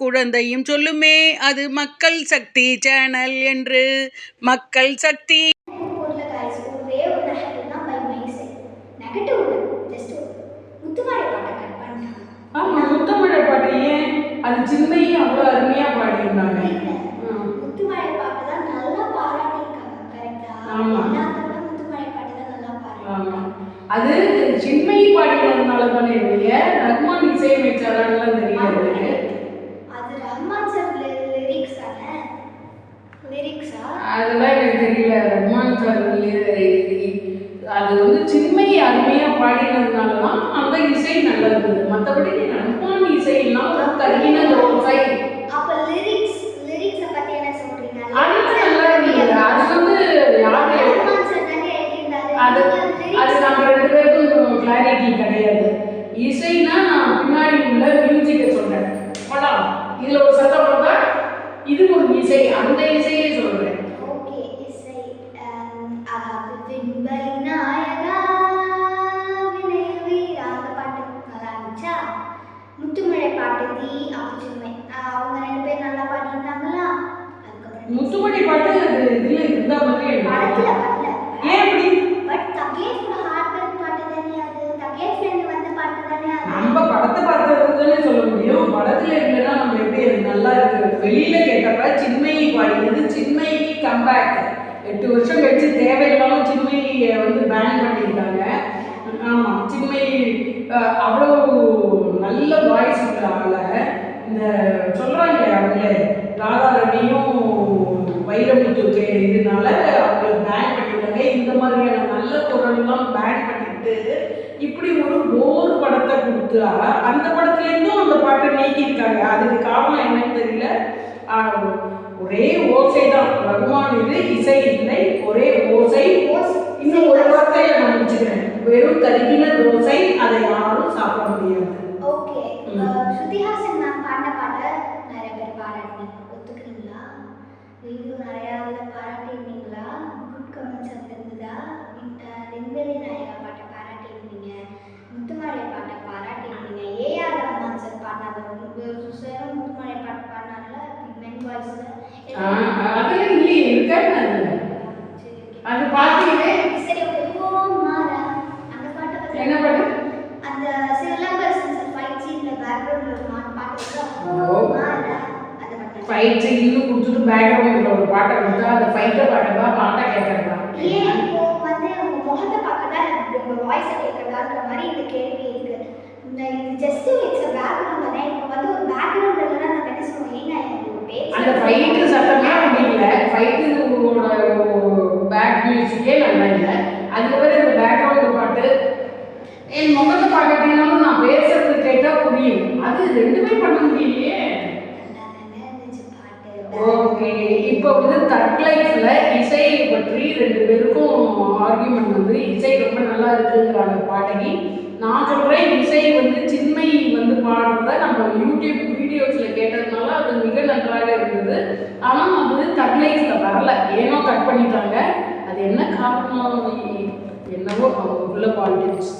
குழந்தையும் சொல்லுமே அது மக்கள் சக்தி சேனல் என்று. மக்கள் சக்தி. அது சின்னையும் அவ்வளோ பாடியிருந்தாங்க முத்துமலை பாட்டு தான் நல்லா பாராட்டியிருக்காங்க கரெக்டா முத்துமலை பாட்டு தான் நல்லா அது சின்மை பாடினதுனால தானே இல்லையே ரஹ்மான் இசை தெரியல அது ரஹ்மான் சார் லிரிக்ஸ் தானே லிரிக்ஸா அதெல்லாம் எனக்கு தெரியல. ரஹ்மான் சார் அது வந்து சின்மை அருமையா பாடினதுனால தான் அந்த இசை நல்லா இருந்தது மற்றபடி ரஹ்மான் இசைனா கருகின தோசை அப்ப லிரிக்ஸ் லிரிக்ஸ பத்தி என்ன சொல்றீங்க? அது நல்லா இருந்தது அது வந்து யாரு அது அது நம்ம ரெண்டு பேருக்கும் கிளாரிட்டி கிடையாது. இசைனா நான் பின்னாடி உள்ள மியூசிக்கை சொல்றேன். படம் இதுல ஒரு சத்தம் வந்தா இது ஒரு இசை. அந்த இசையே சொல்றேன். ஓகே இசை விண்வெளி நாயகா வினய வீரா அந்த பாட்டு நல்லா இருந்துச்சா முத்துமலை பாட்டு தி அப்புச்சுமை அவங்க ரெண்டு பேரும் நல்லா பாடியிருந்தாங்களா? முத்துமணி பாட்டு இதுல இருந்த மாதிரி படத்துல. வரல ஏன் அப்படி? பட் தக்லேஃப்ல ஹார்ட் பாட்டு தானே அது. தக்லேஃப்ல இருந்து வந்த பாட்டு தானே அது. நம்ம படத்தை பார்த்தது தானே சொல்ல முடியும். படத்துல இல்லைன்னா நம்ம எப்படி நல்லா இருக்கு வெளியில கேட்டப்ப சின்மயி பாடினது சின்மயி கம்பேக் எட்டு வருஷம் கழிச்சு தேவையில்லாம சின்மயியை வந்து பேன் பண்ணியிருக்காங்க. ஆமாம் சின்மை அவ்வளோ நல்ல வாய்ஸ் இருக்கிறாங்கள இந்த சொல்கிறாங்க அவங்களே ராதா ரவியும் வைரமுத்து இதனால அவங்கள பேன் பண்ணியிருக்காங்க. இந்த மாதிரியான நல்ல குரல்லாம் பேன் பண்ணிட்டு இப்படி ஒரு போர் படத்தை கொடுத்தா அந்த படத்துலேருந்தும் அந்த பாட்டை நீக்கியிருக்காங்க. அதுக்கு காரணம் என்னன்னு தெரியல. ஒரே ஓசை தான். ரகுமான் இது இசை இல்லை ஒரே ஓசை. இன்னும் ஒரு வார்த்தையை நான் முடிச்சுக்கிறேன். வெறும் கருகின தோசை அதை யாரும் சாப்பிட முடியாது. ஓகே. ஸ்ருதிஹாசன் நான் பாடின பாட்டை நிறைய பேர் பாராட்டினீங்க ஒத்துக்கிறீங்களா? வீடியோ நிறையா இதில் பாராட்டியிருந்தீங்களா? குட் கமெண்ட்ஸ் வந்திருந்ததா விண்வெளி நாயகா பாட்டை பாராட்டியிருந்தீங்க. முத்துமலை பாட்டை பாராட்டியிருந்தீங்க. ஏஆர் ரஹ்மான் சார் பாடினது சாரும் முத்துமலை பாட்டு பாடினால மென் வாய்ஸில் ஆஹ் அதுல இல்லையே இருக்கான்னு அது பார்த்தீங்களே சரி ஓகே ஓ மாறா அந்த பாட்டை பத்தி என்ன பாட்டு? அந்த சிலம்பரசன் சார் ஃபைட் சீன்ல பேக்ரவுண்ட்ல ஒரு பாட்டு பாட்டு. ஃபைட் இன்னும் கொடுத்துட்டு பேக்ரவுண்டில் ஒரு பாட்டை கொடுத்தா அந்த ஃபைட்டை பாடுறதா பாட்டை கேட்கறதா ஏன் இப்போ வந்து உங்க முகத்தை பார்க்கறதா இல்ல உங்க வாய்ஸை கேட்கறதான்ற மாதிரி இந்த கேள்வி இருக்கு. இந்த இது ஜஸ்ட் இட்ஸ் அ பேக்ரவுண்ட் தானே இப்போ வந்து ஒரு பேக்ரவுண்ட் இல்லைன்னா நம்ம என்ன சொல்லுவோம் ஏங்க ஒரு பேச்சு அந்த ஃபைட்டு சத்தமே அப்படி இல்லை ஃபைட்டோட மியூசிக்கே நல்லா இல்லை. அதுக்கப்புறம் இந்த பேக்ரவுண்டு பாட்டு. என் முகத்தை பார்க்கறதுனாலும் நான் பேசுறது கேட்டால் புரியும். அது ரெண்டுமே பண்ண முடியலையே. ஓகே இப்போ வந்து தட் லைஃப்ல இசையை பற்றி ரெண்டு பேருக்கும் ஆர்கியூமெண்ட் வந்து இசை ரொம்ப நல்லா இருக்குங்கிறாங்க பாடகி நான் சொல்கிறேன் இசை வந்து சின்மை வந்து பாடுறத நம்ம யூடியூப் வீடியோஸில் கேட்டதுனால அது மிக நன்றாக இருந்தது. ஆனால் அது தட் லைஃப்ல வரல. ஏனோ கட் பண்ணிட்டாங்க. அது என்ன காரணம் என்னவோ அவங்க உள்ள பாலிடிக்ஸ்